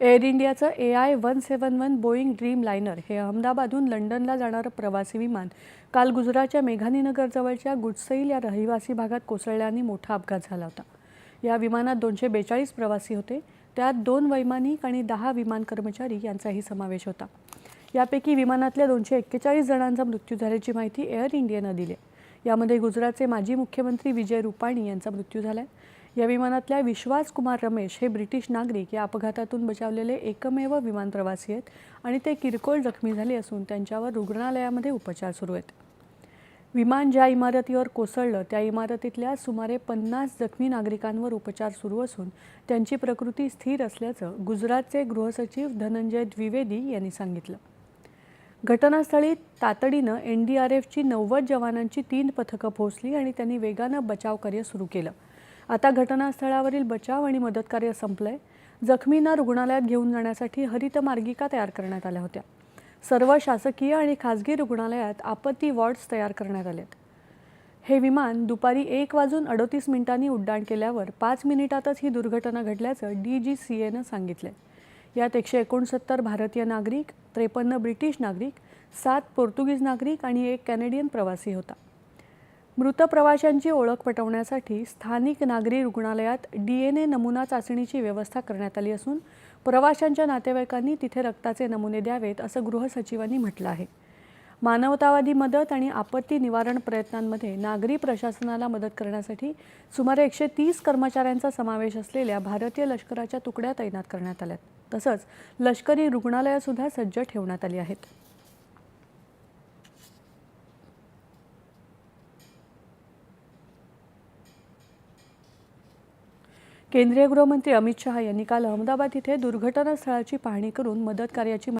Air इंडियाचं A I one seven one Boeing dreamliner हे अहमदाबादहून लंडनला जाणारं प्रवासी विमान काल गुजरातच्या मेघानीनगरजवळच्या गुडसैल या रहिवासी भागात कोसळल्याने मोठा अपघात झाला होता. या विमानात दोनशे बेचाळीस प्रवासी होते. त्यात दोन वैमानिक आणि दहा विमान कर्मचारी यांचाही समावेश होता. यापैकी विमानातल्या दोनशे एक्केचाळीस जणांचा मृत्यू झाल्याची माहिती एअर इंडियानं दिली यामध्ये गुजरातचे माजी मुख्यमंत्री विजय रुपाणी यांचा मृत्यू झाला आहे या विमानातल्या विश्वास कुमार रमेश हे ब्रिटिश नागरिक या अपघातातून बचावलेले एकमेव विमान प्रवासी आहेत आणि ते किरकोळ जखमी झाले असून त्यांच्यावर रुग्णालयामध्ये उपचार सुरू आहेत. विमान ज्या इमारतीवर कोसळलं त्या इमारतीतल्या सुमारे पन्नास जखमी नागरिकांवर उपचार सुरू असून त्यांची प्रकृती स्थिर असल्याचं गुजरातचे गृहसचिव धनंजय द्विवेदी यांनी सांगितलं. घटनास्थळी तातडीनं एन डी आर एफची नव्वद जवानांची तीन पथकं पोहोचली आणि त्यांनी वेगानं बचावकार्य सुरू केलं. आता घटनास्थळावरील बचाव आणि मदतकार्य संपलंय. जखमींना रुग्णालयात घेऊन जाण्यासाठी हरित मार्गिका तयार करण्यात आल्या होत्या. सर्व शासकीय आणि खाजगी रुग्णालयात आपत्ती वॉर्ड्स तयार करण्यात आलेत. हे विमान दुपारी एक वाजून अडोतीस मिनिटांनी उड्डाण केल्यावर पाच मिनिटातच ही दुर्घटना घडल्याचं डी जी सी एनं सांगितलं यात एकशे एकोणसत्तर भारतीय नागरिक त्रेपन्न ब्रिटिश नागरिक सात पोर्तुगीज नागरिक आणि एक कॅनेडियन प्रवासी होता. मृत प्रवाशांची ओळख पटवण्यासाठी स्थानिक नागरी रुग्णालयात डी एन ए नमुना चाचणीची व्यवस्था करण्यात आली असून प्रवाशांच्या नातेवाईकांनी तिथे रक्ताचे नमुने द्यावेत असं गृहसचिवांनी म्हटलं आहे. मानवतावादी मदत आणि आपत्ती निवारण प्रयत्नांमध्ये नागरी प्रशासनाला मदत करण्यासाठी सुमारे एकशे तीस कर्मचाऱ्यांचा समावेश असलेल्या भारतीय लष्कराच्या तुकड्या तैनात करण्यात आल्यात. तसंच लष्करी रुग्णालयंसुद्धा सज्ज ठेवण्यात आली आहेत. केंद्रीय गृहमंत्री अमित शहा यांनी काल अहमदाबाद इथे दुर्घटनास्थळाची पाहणी करून मदत कार्याची